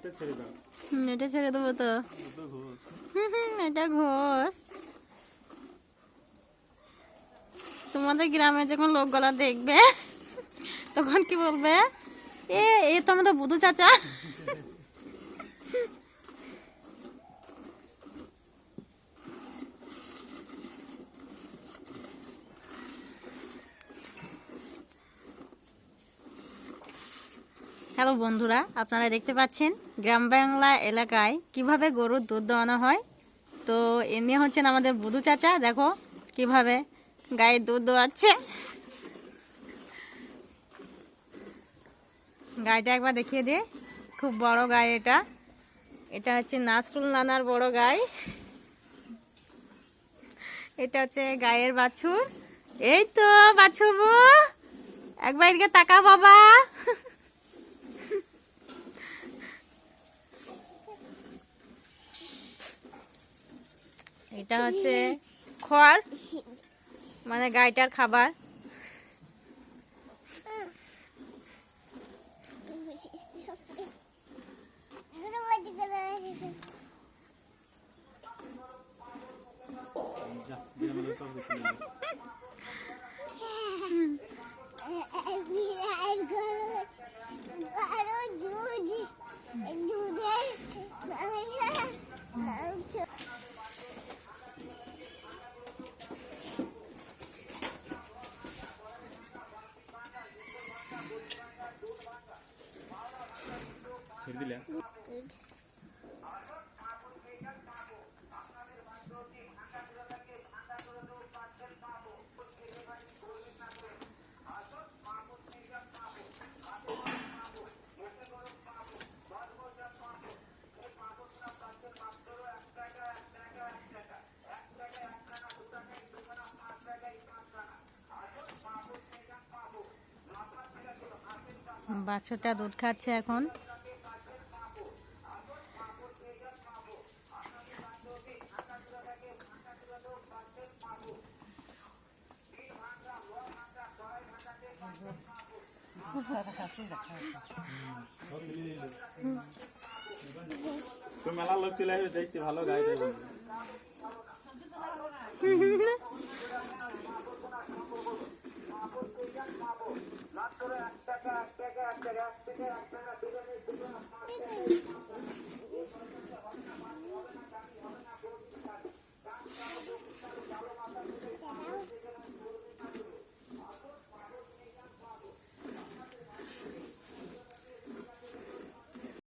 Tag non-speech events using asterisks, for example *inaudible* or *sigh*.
এটা ছেড়ে দাও। হুম, এটা ছেড়ে দেবো তো। এটা ঘোষ। তোমাদের গ্রামে যখন লোক গলা দেখবে তখন কি বলবে? এ এ তো আমাদের বুধু চাচা। হ্যালো বন্ধুরা, আপনারা দেখতে পাচ্ছেন গ্রাম বাংলা এলাকায় কীভাবে গরুর দুধ দোয়ানো হয়? তো এমনি হচ্ছেন আমাদের বুধু চাচা, দেখো কীভাবে গায়ে দুধ দোয়াচ্ছে। গাইটা একবার দেখিয়ে দে, খুব বড় গাই এটা। এটা হচ্ছে নাসরুল নানার বড় গাই এটা হচ্ছে গায়ের বাছুর। এই তো বাছুর। একবার এদিকে তাকা বাবা। এটা হচ্ছে খড় মানে গাইটার খাবার। *laughs* বাচ্চাটা দুধ খাচ্ছে এখন। মেলা লোক চলে আসবে দেখতে ভালো গাই দেবে *laughs* *laughs*